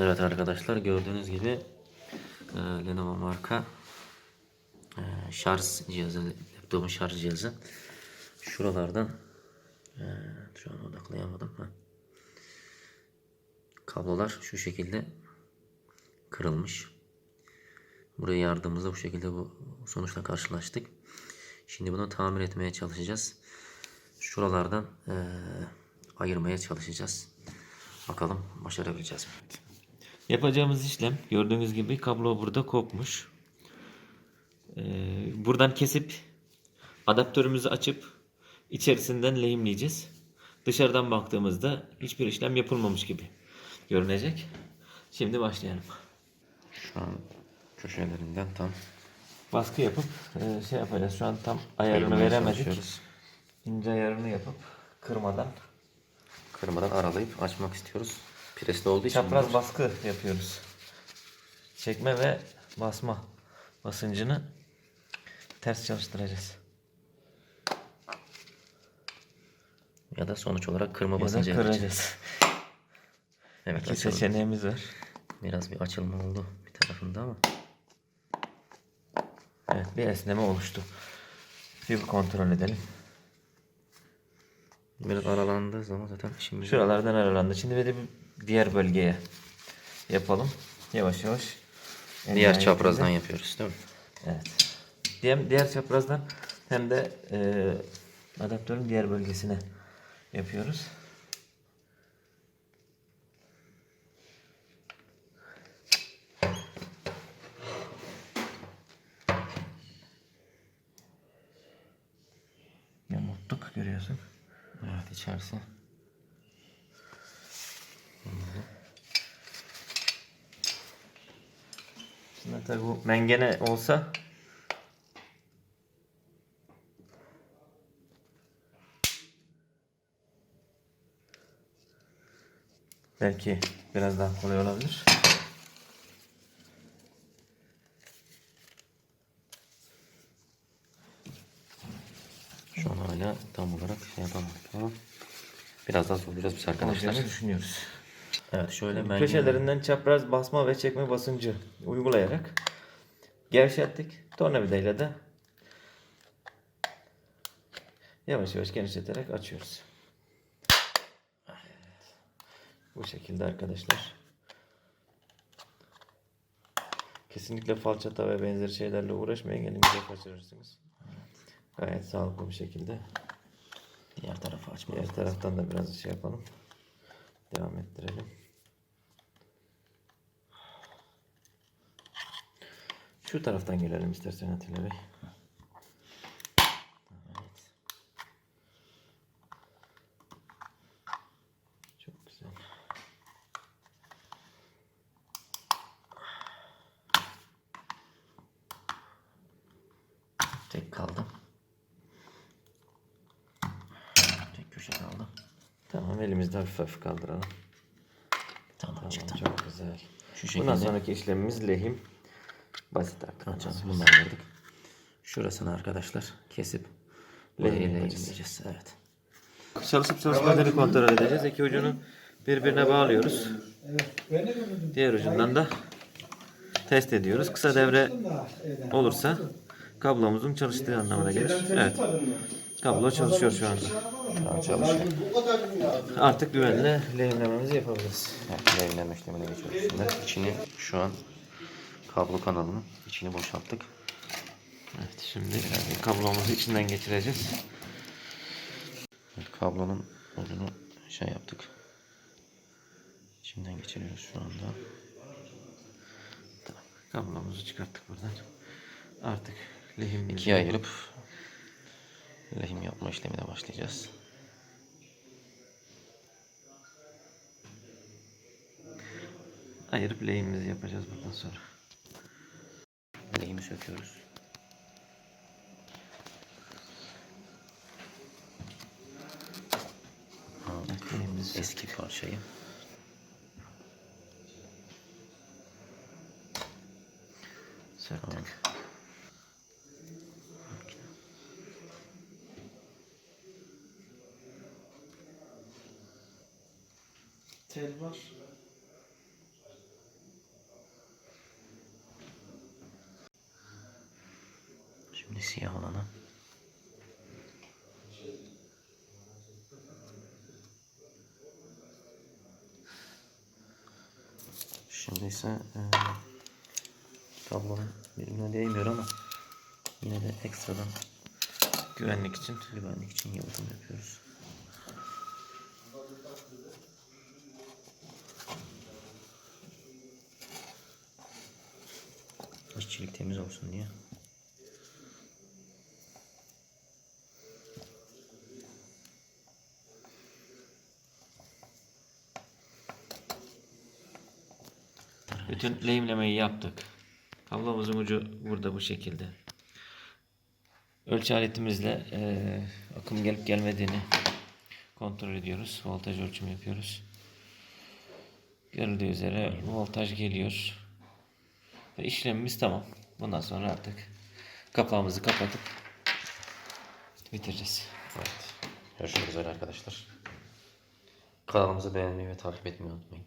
Evet arkadaşlar gördüğünüz gibi e, Lenovo marka e, şarj cihazı, laptopun şarj cihazı. Şuralardan e, şu an odaklayamadım. Ha. Kablolar şu şekilde kırılmış. Buraya yardımımızla bu şekilde bu sonuçla karşılaştık. Şimdi bunu tamir etmeye çalışacağız. Şuralardan e, ayırmaya çalışacağız. Bakalım başarabileceğiz mi? Yapacağımız işlem gördüğünüz gibi kablo burada kopmuş. Ee, buradan kesip adaptörümüzü açıp içerisinden lehimleyeceğiz. Dışarıdan baktığımızda hiçbir işlem yapılmamış gibi görünecek. Şimdi başlayalım. Şu an köşelerinden tam Baskı yapıp e, şey yapacağız. Şu an tam ayarını veremedik. İnce ayarını yapıp kırmadan Kırmadan aralayıp açmak istiyoruz. Presli olduğu için çapraz bunlar- baskı yapıyoruz. Çekme ve basma basıncını ters çalıştıracağız. ya da sonuç olarak kırma Ya da basıncı edeceğiz. kıracağız. Evet İki açalım. seçeneğimiz var. Biraz bir açılma oldu bir tarafında ama. Evet bir esneme oluştu. Bir kontrol edelim. Biraz aralandığı zaman zaten işimiz Şuralardan aralandı. Şimdi de bir diğer bölgeye yapalım. Yavaş yavaş. En diğer nihayetinde- çaprazdan yapıyoruz değil mi? Evet. Diğer, diğer çaprazdan hem de e, adaptörün diğer bölgesine yapıyoruz. Yamulttuk görüyorsun. Evet içerisi. Şimdi tabi bu mengene olsa belki biraz daha kolay olabilir. Şu an hala tam olarak şey yapamadık ama biraz daha zorlayacağız biz arkadaşlar. Olacağını düşünüyoruz. Evet şöyle ben Köşelerinden çapraz basma ve çekme basıncı uygulayarak gevşettik. Tornavidayla da yavaş yavaş genişleterek açıyoruz. Bu şekilde arkadaşlar. Kesinlikle falçata ve benzeri şeylerle uğraşmayın. Elinize kaçırırsınız. Gayet sağlıklı bir şekilde. diğer tarafı açmamız Diğer lazım. taraftan da biraz şey yapalım. Devam ettirelim. Şu taraftan gelelim istersen Atilla Bey. Evet. Çok güzel. Tek kaldı. Tamam elimizde hafif hafif kaldıralım. Tamam, Tamam çıktı. çok güzel. Şu şekilde Bundan sonraki işlemimiz lehim. Basit artık. Bunu da ayırdık. Şurasını arkadaşlar kesip Lehim yapacağız. lehimleyeceğiz. Evet. Çalışıp çalışmadığını kontrol edeceğiz. İki ucunu birbirine bağlıyoruz. Diğer ucundan da test ediyoruz. Kısa devre olursa kablomuzun çalıştığı anlamına gelir. Evet. Kablo çalışıyor şu anda. Şu an çalışıyor. Artık güvenle lehimlememizi yapabiliriz. Evet, lehimleme işlemine geçiyoruz şimdi. İçini şu an kablo kanalının içini boşalttık. Evet şimdi kablomuzu içinden geçireceğiz. Evet, kablonun ucunu şey yaptık. İçinden geçiriyoruz şu anda. Tamam. Kablomuzu çıkarttık buradan. Artık lehimimizi İkiye ayırıp lehim yapma işlemine başlayacağız. ayırıp lehimimizi yapacağız buradan sonra. Lehimi söküyoruz. Aldık eski parçayı. söktük. tel var. Şimdi siyah olana. Şimdi ise e, tablonun birbirine değmiyor ama yine de ekstradan güvenlik için güvenlik için yalıtım yapıyoruz. İşçilik temiz olsun diye. Bütün lehimlemeyi yaptık. Kablomuzun ucu burada bu şekilde. Ölçü aletimizle eee, akım gelip gelmediğini kontrol ediyoruz. Voltaj ölçümü yapıyoruz. Görüldüğü üzere voltaj geliyor. Ve işlemimiz tamam. Bundan sonra artık kapağımızı kapatıp bitireceğiz. Evet. Görüşmek üzere arkadaşlar. Kanalımızı beğenmeyi ve takip etmeyi unutmayın.